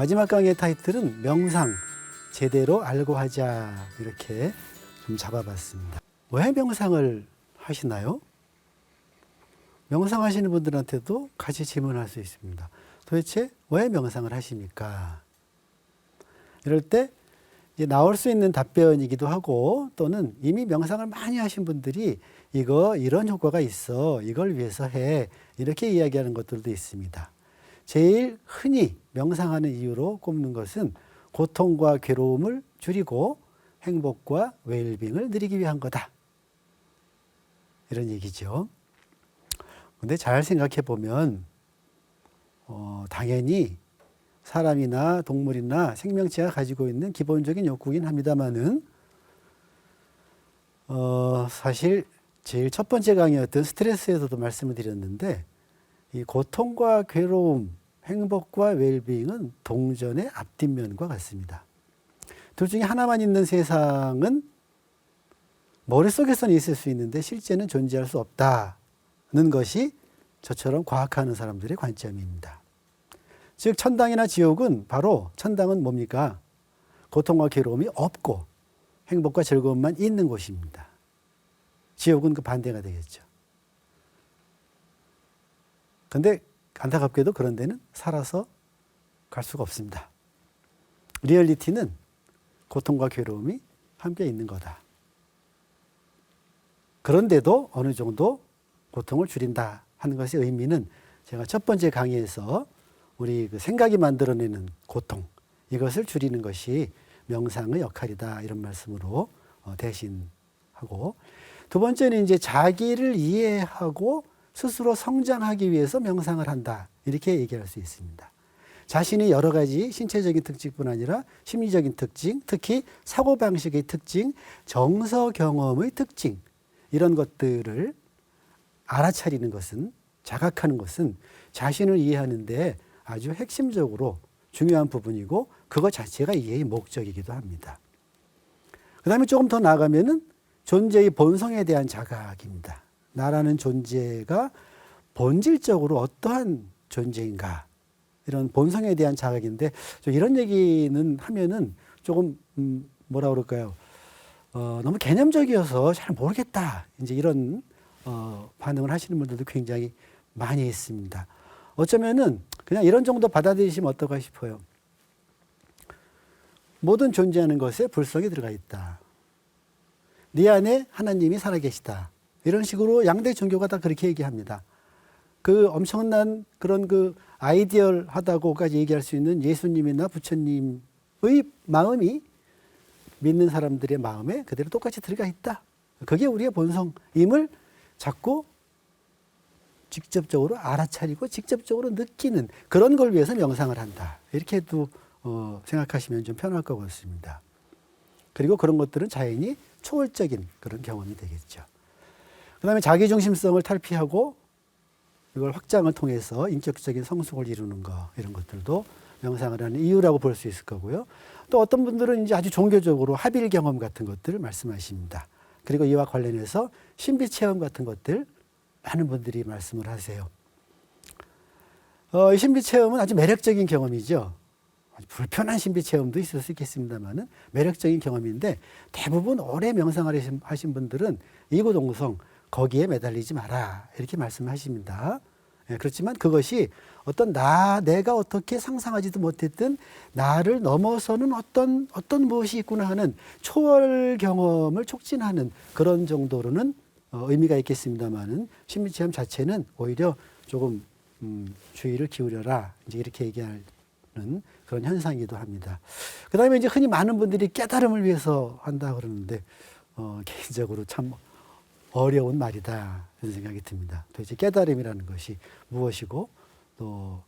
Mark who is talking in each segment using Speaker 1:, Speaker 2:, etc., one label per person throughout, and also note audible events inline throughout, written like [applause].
Speaker 1: 마지막 강의 타이틀은 명상 제대로 알고 하자 이렇게 좀 잡아봤습니다. 왜 명상을 하시나요? 명상하시는 분들한테도 같이 질문할 수 있습니다. 도대체 왜 명상을 하십니까? 이럴 때 이제 나올 수 있는 답변이기도 하고 또는 이미 명상을 많이 하신 분들이 이거 이런 효과가 있어 이걸 위해서 해 이렇게 이야기하는 것들도 있습니다. 제일 흔히 명상하는 이유로 꼽는 것은 고통과 괴로움을 줄이고 행복과 웰빙을 누리기 위한 거다. 이런 얘기죠. 근데 잘 생각해 보면 어, 당연히 사람이나 동물이나 생명체가 가지고 있는 기본적인 욕구긴 합니다만은 어, 사실 제일 첫 번째 강의였던 스트레스에서도 말씀을 드렸는데 이 고통과 괴로움, 행복과 웰빙은 동전의 앞뒷면과 같습니다. 둘 중에 하나만 있는 세상은 머릿속에서는 있을 수 있는데 실제는 존재할 수 없다는 것이 저처럼 과학하는 사람들의 관점입니다. 즉 천당이나 지옥은 바로 천당은 뭡니까? 고통과 괴로움이 없고 행복과 즐거움만 있는 곳입니다. 지옥은 그 반대가 되겠죠. 근데 안타깝게도 그런 데는 살아서 갈 수가 없습니다. 리얼리티는 고통과 괴로움이 함께 있는 거다. 그런데도 어느 정도 고통을 줄인다 하는 것의 의미는 제가 첫 번째 강의에서 우리 그 생각이 만들어내는 고통 이것을 줄이는 것이 명상의 역할이다 이런 말씀으로 어, 대신하고 두 번째는 이제 자기를 이해하고 스스로 성장하기 위해서 명상을 한다 이렇게 얘기할 수 있습니다. 자신이 여러 가지 신체적인 특징뿐 아니라 심리적인 특징, 특히 사고 방식의 특징, 정서 경험의 특징 이런 것들을 알아차리는 것은 자각하는 것은 자신을 이해하는데 아주 핵심적으로 중요한 부분이고 그것 자체가 이해의 목적이기도 합니다. 그 다음에 조금 더 나아가면은 존재의 본성에 대한 자각입니다. 나라는 존재가 본질적으로 어떠한 존재인가 이런 본성에 대한 자각인데 좀 이런 얘기는 하면은 조금 음 뭐라 그럴까요? 어, 너무 개념적이어서 잘 모르겠다. 이제 이런 어, 반응을 하시는 분들도 굉장히 많이 있습니다. 어쩌면은 그냥 이런 정도 받아들이시면 어떨까 싶어요. 모든 존재하는 것에 불성이 들어가 있다. 네 안에 하나님이 살아계시다. 이런 식으로 양대 종교가 다 그렇게 얘기합니다. 그 엄청난 그런 그 아이디얼하다고까지 얘기할 수 있는 예수님이나 부처님의 마음이 믿는 사람들의 마음에 그대로 똑같이 들어가 있다. 그게 우리의 본성임을 자꾸 직접적으로 알아차리고 직접적으로 느끼는 그런 걸 위해서 명상을 한다. 이렇게도 어, 생각하시면 좀 편할 것 같습니다. 그리고 그런 것들은 자연히 초월적인 그런 경험이 되겠죠. 그 다음에 자기 중심성을 탈피하고 이걸 확장을 통해서 인격적인 성숙을 이루는 거 이런 것들도 명상을 하는 이유라고 볼 수 있을 거고요. 또 어떤 분들은 이제 아주 종교적으로 합일 경험 같은 것들을 말씀하십니다. 그리고 이와 관련해서 신비 체험 같은 것들 많은 분들이 말씀을 하세요. 어, 이 신비 체험은 아주 매력적인 경험이죠. 불편한 신비 체험도 있을 수 있겠습니다만은 매력적인 경험인데 대부분 오래 명상을 하신- 하신 분들은 이구동성 거기에 매달리지 마라 이렇게 말씀하십니다. 예, 그렇지만 그것이 어떤 나 내가 어떻게 상상하지도 못했던 나를 넘어서는 어떤 어떤 무엇이 있구나 하는 초월 경험을 촉진하는 그런 정도로는 어, 의미가 있겠습니다만은 신비 체험 자체는 오히려 조금 음, 주의를 기울여라 이제 이렇게 얘기하는 그런 현상이기도 합니다. 그 다음에 이제 흔히 많은 분들이 깨달음을 위해서 한다 그러는데 어, [laughs] 개인적으로 참 어려운 말이다 이런 생각이 듭니다. 도대체 깨달음이라는 것이 무엇이고 또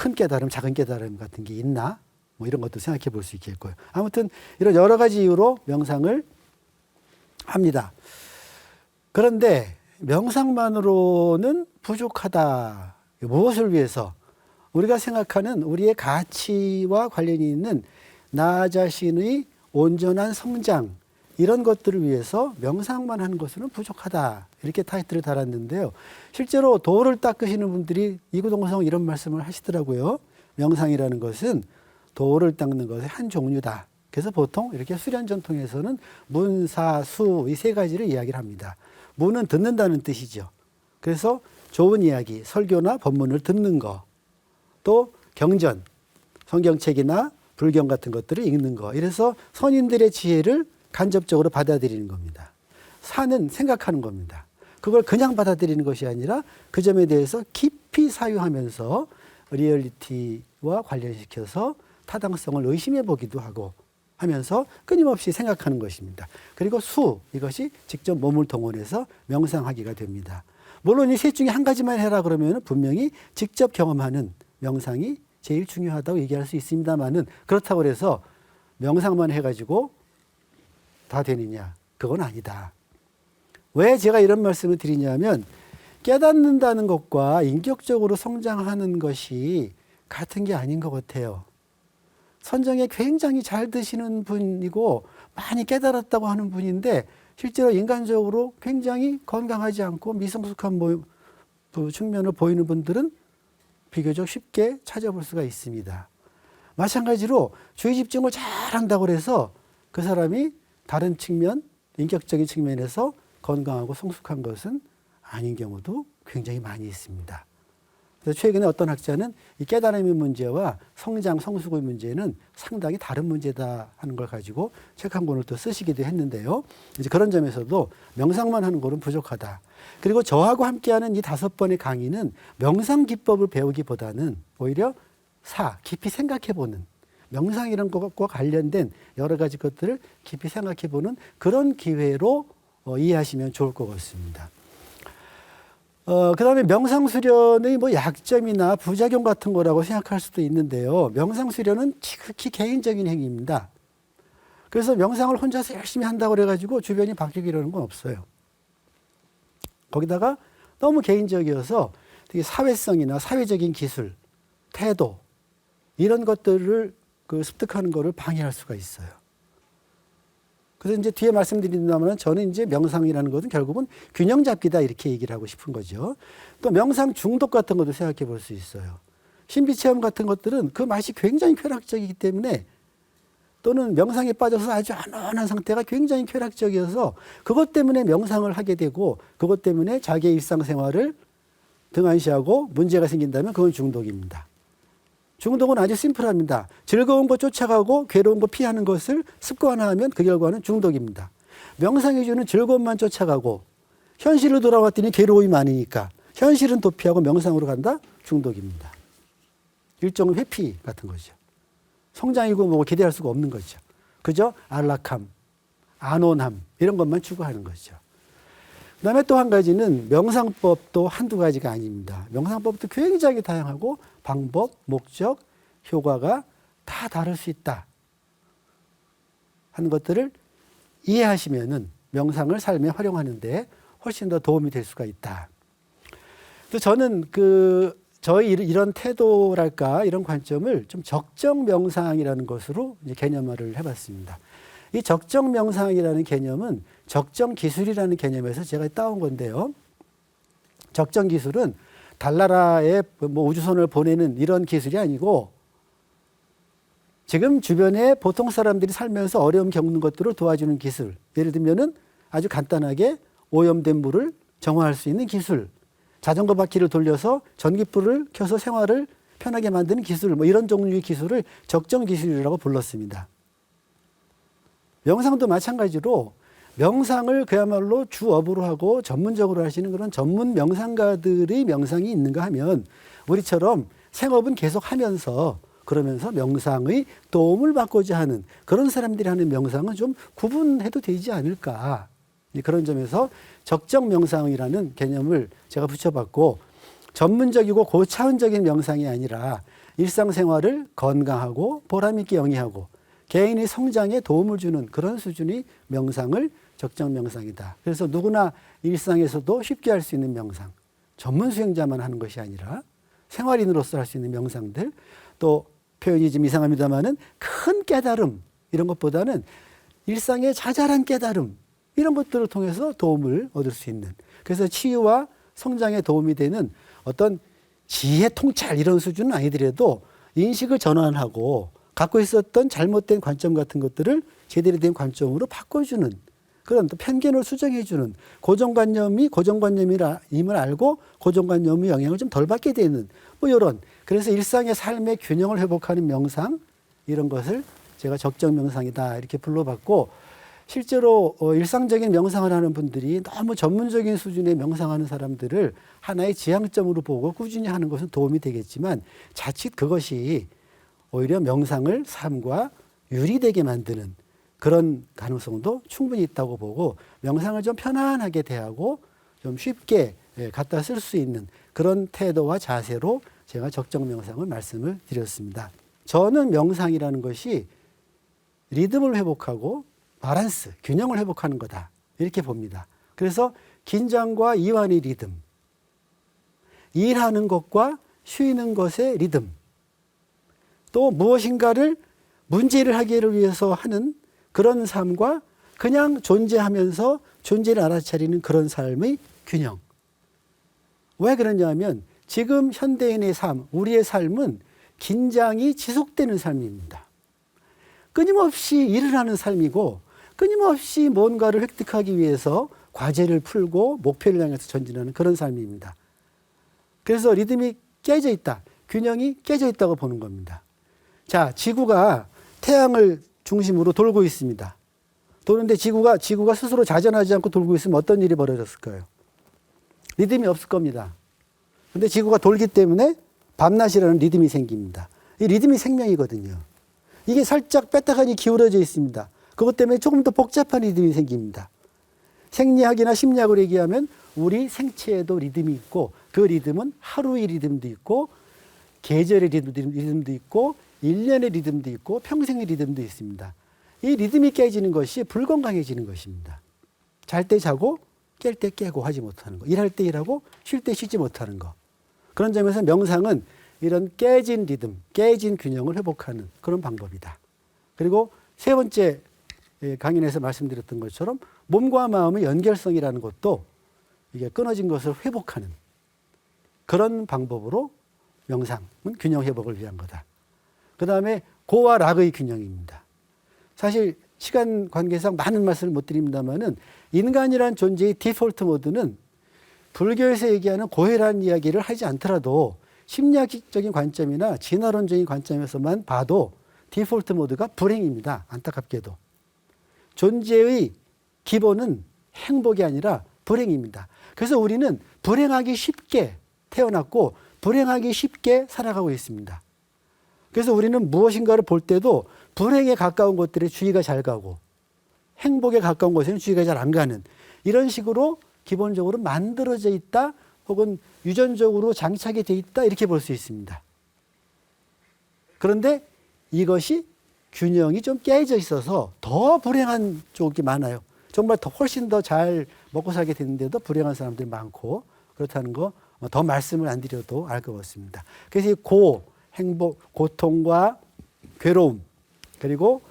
Speaker 1: 큰 깨달음, 작은 깨달음 같은 게 있나? 뭐 이런 것도 생각해 볼 수 있겠고요. 아무튼 이런 여러 가지 이유로 명상을 합니다. 그런데 명상만으로는 부족하다. 무엇을 위해서? 우리가 생각하는 우리의 가치와 관련이 있는 나 자신의 온전한 성장, 이런 것들을 위해서 명상만 하는 것으로는 부족하다. 이렇게 타이틀을 달았는데요. 실제로 도를 닦으시는 분들이 이구동성 이런 말씀을 하시더라고요. 명상이라는 것은 도를 닦는 것의 한 종류다. 그래서 보통 이렇게 수련 전통에서는 문 사 수 이 세 가지를 이야기를 합니다. 문은 듣는다는 뜻이죠. 그래서 좋은 이야기, 설교나 법문을 듣는 거, 또 경전, 성경책이나 불경 같은 것들을 읽는 거. 이래서 선인들의 지혜를 간접적으로 받아들이는 겁니다. 사는 생각하는 겁니다. 그걸 그냥 받아들이는 것이 아니라 그 점에 대해서 깊이 사유하면서 리얼리티와 관련시켜서 타당성을 의심해 보기도 하고 하면서 끊임없이 생각하는 것입니다. 그리고 수, 이것이 직접 몸을 동원해서 명상하기가 됩니다. 물론 이 셋 중에 한 가지만 해라 그러면 분명히 직접 경험하는 명상이 제일 중요하다고 얘기할 수 있습니다만은 그렇다고 해서 명상만 해가지고 다 되느냐? 그건 아니다. 왜 제가 이런 말씀을 드리냐면 깨닫는다는 것과 인격적으로 성장하는 것이 같은 게 아닌 것 같아요. 선정에 굉장히 잘 드시는 분이고 많이 깨달았다고 하는 분인데 실제로 인간적으로 굉장히 건강하지 않고 미성숙한 측면을 보이는 분들은 비교적 쉽게 찾아볼 수가 있습니다. 마찬가지로 주의 집중을 잘 한다고 해서 그 사람이 다른 측면, 인격적인 측면에서 건강하고 성숙한 것은 아닌 경우도 굉장히 많이 있습니다. 그래서 최근에 어떤 학자는 이 깨달음의 문제와 성장, 성숙의 문제는 상당히 다른 문제다 하는 걸 가지고 책 한 권을 또 쓰시기도 했는데요. 이제 그런 점에서도 명상만 하는 것은 부족하다. 그리고 저하고 함께하는 이 다섯 번의 강의는 명상 기법을 배우기보다는 오히려 사, 깊이 생각해보는 명상이란 것과 관련된 여러 가지 것들을 깊이 생각해 보는 그런 기회로 어, 이해하시면 좋을 것 같습니다. 어, 그 다음에 명상수련의 뭐 약점이나 부작용 같은 거라고 생각할 수도 있는데요. 명상수련은 지극히 개인적인 행위입니다. 그래서 명상을 혼자서 열심히 한다고 그래가지고 주변이 바뀌고 이러는 건 없어요. 거기다가 너무 개인적이어서 되게 사회성이나 사회적인 기술, 태도, 이런 것들을 그 습득하는 거를 방해할 수가 있어요. 그래서 이제 뒤에 말씀드린다면 저는 이제 명상이라는 것은 결국은 균형 잡기다 이렇게 얘기를 하고 싶은 거죠. 또 명상 중독 같은 것도 생각해 볼 수 있어요. 신비 체험 같은 것들은 그 맛이 굉장히 쾌락적이기 때문에 또는 명상에 빠져서 아주 안원한 상태가 굉장히 쾌락적이어서 그것 때문에 명상을 하게 되고 그것 때문에 자기의 일상생활을 등한시하고 문제가 생긴다면 그건 중독입니다. 중독은 아주 심플합니다. 즐거운 거 쫓아가고 괴로운 거 피하는 것을 습관화하면 그 결과는 중독입니다. 명상해 주는 즐거움만 쫓아가고 현실로 돌아왔더니 괴로움이 많으니까 현실은 도피하고 명상으로 간다? 중독입니다. 일종의 회피 같은 거죠. 성장이고 뭐 기대할 수가 없는 거죠. 그죠? 안락함, 안온함 이런 것만 추구하는 거죠. 그 다음에 또 한 가지는 명상법도 한두 가지가 아닙니다. 명상법도 굉장히 다양하고 방법, 목적, 효과가 다 다를 수 있다 하는 것들을 이해하시면은 명상을 삶에 활용하는데 훨씬 더 도움이 될 수가 있다. 또 저는 그 저희 이런- 태도랄까 이런 관점을 좀 적정 명상이라는 것으로 개념화를 해봤습니다. 이 적정 명상이라는 개념은 적정 기술이라는 개념에서 제가 따온 건데요. 적정 기술은 달나라에 뭐 우주선을 보내는 이런 기술이 아니고 지금 주변에 보통 사람들이 살면서 어려움 겪는 것들을 도와주는 기술. 예를 들면은 아주 간단하게 오염된 물을 정화할 수 있는 기술. 자전거 바퀴를 돌려서 전기불을 켜서 생활을 편하게 만드는 기술. 뭐 이런 종류의 기술을 적정 기술이라고 불렀습니다. 명상도 마찬가지로 명상을 그야말로 주업으로 하고 전문적으로 하시는 그런 전문 명상가들의 명상이 있는가 하면 우리처럼 생업은 계속 하면서 그러면서 명상의 도움을 받고자 하는 그런 사람들이 하는 명상은 좀 구분해도 되지 않을까. 그런 점에서 적정 명상이라는 개념을 제가 붙여봤고 전문적이고 고차원적인 명상이 아니라 일상생활을 건강하고 보람있게 영위하고 개인의 성장에 도움을 주는 그런 수준의 명상을 적정 명상이다. 그래서 누구나 일상에서도 쉽게 할 수 있는 명상, 전문 수행자만 하는 것이 아니라 생활인으로서 할 수 있는 명상들, 또 표현이 좀 이상합니다만은 큰 깨달음 이런 것보다는 일상의 자잘한 깨달음 이런 것들을 통해서 도움을 얻을 수 있는 그래서 치유와 성장에 도움이 되는 어떤 지혜 통찰 이런 수준은 아니더라도 인식을 전환하고 갖고 있었던 잘못된 관점 같은 것들을 제대로 된 관점으로 바꿔주는 그런 또 편견을 수정해주는 고정관념이 고정관념임을 알고 고정관념의 영향을 좀 덜 받게 되는 뭐 이런. 그래서 일상의 삶의 균형을 회복하는 명상 이런 것을 제가 적정 명상이다 이렇게 불러봤고 실제로 어, 일상적인 명상을 하는 분들이 너무 전문적인 수준의 명상하는 사람들을 하나의 지향점으로 보고 꾸준히 하는 것은 도움이 되겠지만 자칫 그것이 오히려 명상을 삶과 유리되게 만드는 그런 가능성도 충분히 있다고 보고 명상을 좀 편안하게 대하고 좀 쉽게 예, 갖다 쓸 수 있는 그런 태도와 자세로 제가 적정 명상을 말씀을 드렸습니다. 저는 명상이라는 것이 리듬을 회복하고 바란스, 균형을 회복하는 거다. 이렇게 봅니다. 그래서 긴장과 이완의 리듬, 일하는 것과 쉬는 것의 리듬, 또 무엇인가를 문제를 하기를 위해서 하는 그런 삶과 그냥 존재하면서 존재를 알아차리는 그런 삶의 균형. 왜 그러냐면 지금 현대인의 삶, 우리의 삶은 긴장이 지속되는 삶입니다. 끊임없이 일을 하는 삶이고 끊임없이 뭔가를 획득하기 위해서 과제를 풀고 목표를 향해서 전진하는 그런 삶입니다. 그래서 리듬이 깨져 있다. 균형이 깨져 있다고 보는 겁니다. 자, 지구가 태양을 중심으로 돌고 있습니다. 도는데 지구가 지구가 스스로 자전하지 않고 돌고 있으면 어떤 일이 벌어졌을까요? 리듬이 없을 겁니다. 근데 지구가 돌기 때문에 밤낮이라는 리듬이 생깁니다. 이 리듬이 생명이거든요. 이게 살짝 뺐다가니 기울어져 있습니다. 그것 때문에 조금 더 복잡한 리듬이 생깁니다. 생리학이나 심리학으로 얘기하면 우리 생체에도 리듬이 있고 그 리듬은 하루의 리듬도 있고 계절의 리듬도 있고 일년의 리듬도 있고 평생의 리듬도 있습니다. 이 리듬이 깨지는 것이 불건강해지는 것입니다. 잘 때 자고 깰 때 깨고 하지 못하는 거. 일할 때 일하고 쉴 때 쉬지 못하는 거. 그런 점에서 명상은 이런 깨진 리듬, 깨진 균형을 회복하는 그런 방법이다. 그리고 세 번째 예, 강연에서 말씀드렸던 것처럼 몸과 마음의 연결성이라는 것도 이게 끊어진 것을 회복하는 그런 방법으로 명상은 균형 회복을 위한 거다. 그 다음에 고와 락의 균형입니다. 사실 시간 관계상 많은 말씀을 못 드립니다만은 인간이란 존재의 디폴트 모드는 불교에서 얘기하는 고해란 이야기를 하지 않더라도 심리학적인 관점이나 진화론적인 관점에서만 봐도 디폴트 모드가 불행입니다. 안타깝게도. 존재의 기본은 행복이 아니라 불행입니다. 그래서 우리는 불행하기 쉽게 태어났고 불행하기 쉽게 살아가고 있습니다. 그래서 우리는 무엇인가를 볼 때도 불행에 가까운 것들에 주의가 잘 가고 행복에 가까운 것에는 주의가 잘 안 가는 이런 식으로 기본적으로 만들어져 있다 혹은 유전적으로 장착이 돼 있다 이렇게 볼 수 있습니다. 그런데 이것이 균형이 좀 깨져 있어서 더 불행한 쪽이 많아요. 정말 더 훨씬 더 잘 먹고 살게 되는데도 불행한 사람들이 많고 그렇다는 거 더 말씀을 안 드려도 알 것 같습니다. 그래서 이 고, 행복, 고통과 괴로움, 그리고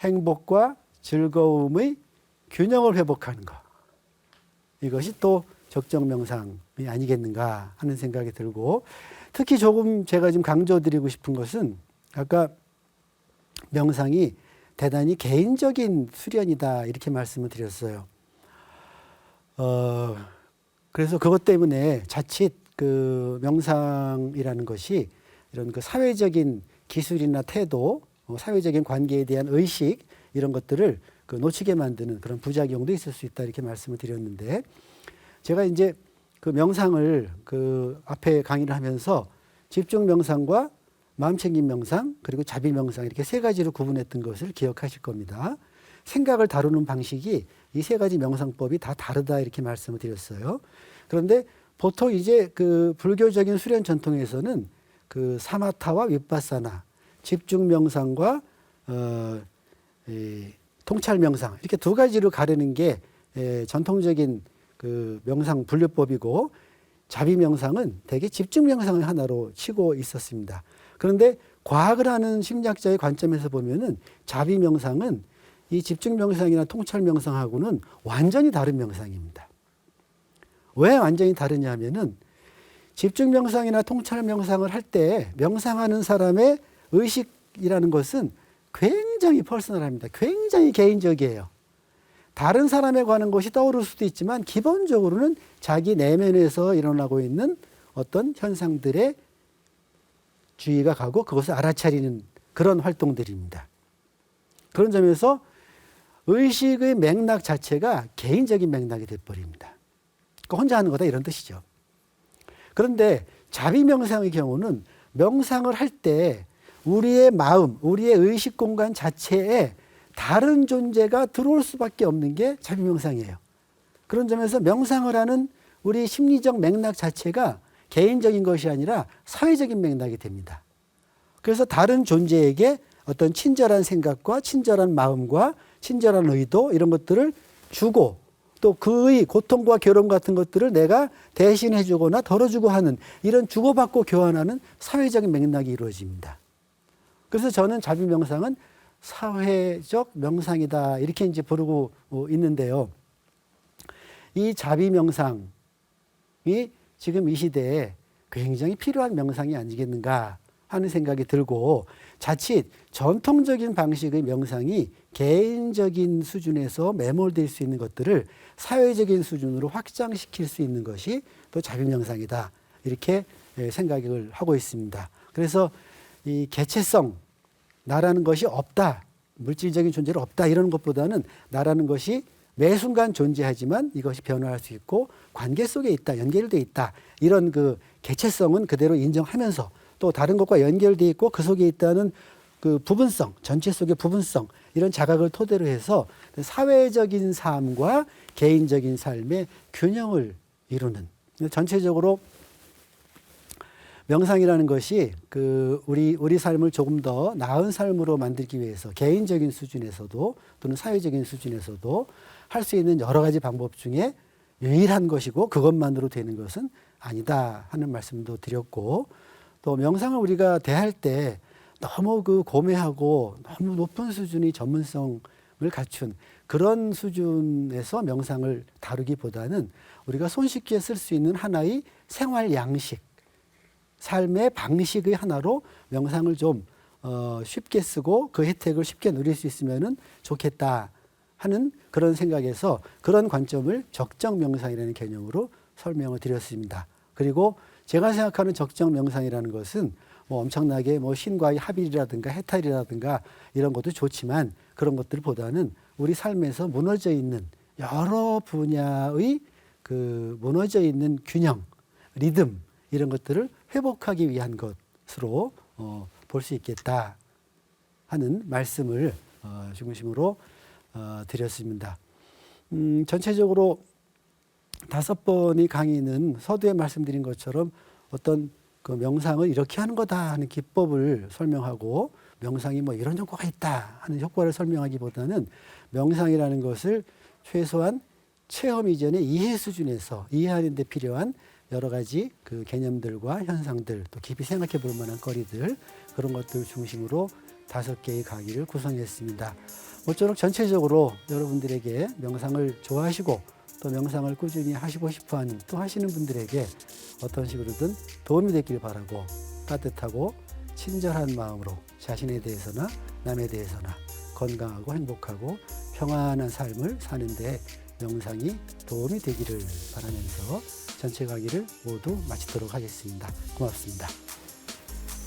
Speaker 1: 행복과 즐거움의 균형을 회복하는 것. 이것이 또 적정 명상이 아니겠는가 하는 생각이 들고 특히 조금 제가 지금 강조드리고 싶은 것은 아까 명상이 대단히 개인적인 수련이다 이렇게 말씀을 드렸어요. 어, 그래서 그것 때문에 자칫 그 명상이라는 것이 이런 그 사회적인 기술이나 태도, 어, 사회적인 관계에 대한 의식 이런 것들을 그 놓치게 만드는 그런 부작용도 있을 수 있다 이렇게 말씀을 드렸는데 제가 이제 그 명상을 그 앞에 강의를 하면서 집중 명상과 마음 챙김 명상 그리고 자비 명상 이렇게 세 가지로 구분했던 것을 기억하실 겁니다. 생각을 다루는 방식이 이 세 가지 명상법이 다 다르다 이렇게 말씀을 드렸어요. 그런데 보통 이제 그 불교적인 수련 전통에서는 그 사마타와 윗바사나 집중 명상과 어, 이, 통찰 명상 이렇게 두 가지로 가르는 게 에, 전통적인 그 명상 분류법이고 자비 명상은 대개 집중 명상을 하나로 치고 있었습니다. 그런데 과학을 하는 심리학자의 관점에서 보면은 자비 명상은 이 집중 명상이나 통찰 명상하고는 완전히 다른 명상입니다. 왜 완전히 다르냐 하면은 집중 명상이나 통찰 명상을 할 때 명상하는 사람의 의식이라는 것은 굉장히 퍼스널합니다. 굉장히 개인적이에요. 다른 사람에 관한 것이 떠오를 수도 있지만 기본적으로는 자기 내면에서 일어나고 있는 어떤 현상들의 주의가 가고 그것을 알아차리는 그런 활동들입니다. 그런 점에서 의식의 맥락 자체가 개인적인 맥락이 돼버립니다. 그러니까 혼자 하는 거다 이런 뜻이죠. 그런데 자비 명상의 경우는 명상을 할 때 우리의 마음, 우리의 의식 공간 자체에 다른 존재가 들어올 수밖에 없는 게 자비 명상이에요. 그런 점에서 명상을 하는 우리 심리적 맥락 자체가 개인적인 것이 아니라 사회적인 맥락이 됩니다. 그래서 다른 존재에게 어떤 친절한 생각과 친절한 마음과 친절한 의도 이런 것들을 주고 또 그의 고통과 괴로움 같은 것들을 내가 대신해 주거나 덜어주고 하는 이런 주고받고 교환하는 사회적인 맥락이 이루어집니다. 그래서 저는 자비 명상은 사회적 명상이다 이렇게 이제 부르고 있는데요. 이 자비 명상이 지금 이 시대에 굉장히 필요한 명상이 아니겠는가 하는 생각이 들고 자칫 전통적인 방식의 명상이 개인적인 수준에서 매몰될 수 있는 것들을 사회적인 수준으로 확장시킬 수 있는 것이 또 자비 명상이다 이렇게 예, 생각을 하고 있습니다. 그래서 이 개체성 나라는 것이 없다 물질적인 존재는 없다 이런 것보다는 나라는 것이 매 순간 존재하지만 이것이 변화할 수 있고 관계 속에 있다 연결돼 있다 이런 그 개체성은 그대로 인정하면서 또 다른 것과 연결돼 있고 그 속에 있다는 그 부분성 전체 속의 부분성 이런 자각을 토대로 해서 사회적인 삶과 개인적인 삶의 균형을 이루는 전체적으로 명상이라는 것이 그 우리 우리 삶을 조금 더 나은 삶으로 만들기 위해서 개인적인 수준에서도 또는 사회적인 수준에서도 할 수 있는 여러 가지 방법 중에 유일한 것이고 그것만으로 되는 것은 아니다 하는 말씀도 드렸고 또 명상을 우리가 대할 때 너무 그 고매하고 너무 높은 수준의 전문성을 갖춘 그런 수준에서 명상을 다루기보다는 우리가 손쉽게 쓸 수 있는 하나의 생활 양식 삶의 방식의 하나로 명상을 좀 어, 쉽게 쓰고 그 혜택을 쉽게 누릴 수 있으면 좋겠다 하는 그런 생각에서 그런 관점을 적정 명상이라는 개념으로 설명을 드렸습니다. 그리고 제가 생각하는 적정 명상이라는 것은 뭐 엄청나게 뭐 신과의 합일이라든가 해탈이라든가 이런 것도 좋지만 그런 것들보다는 우리 삶에서 무너져 있는 여러 분야의 그 무너져 있는 균형, 리듬 이런 것들을 회복하기 위한 것으로 어, 볼 수 있겠다 하는 말씀을 어, 중심으로 어, 드렸습니다. 음, 전체적으로 다섯 번의 강의는 서두에 말씀드린 것처럼 어떤 그 명상을 이렇게 하는 거다 하는 기법을 설명하고 명상이 뭐 이런 효과가 있다 하는 효과를 설명하기보다는 명상이라는 것을 최소한 체험 이전의 이해 수준에서 이해하는 데 필요한 여러 가지 그 개념들과 현상들 또 깊이 생각해 볼 만한 거리들 그런 것들 중심으로 다섯 개의 강의를 구성했습니다. 모쪼록 전체적으로 여러분들에게 명상을 좋아하시고 또 명상을 꾸준히 하시고 싶어 하는 또 하시는 분들에게 어떤 식으로든 도움이 되길 바라고 따뜻하고 친절한 마음으로 자신에 대해서나 남에 대해서나 건강하고 행복하고 평안한 삶을 사는데 명상이 도움이 되기를 바라면서 전체 강의를 모두 마치도록 하겠습니다. 고맙습니다.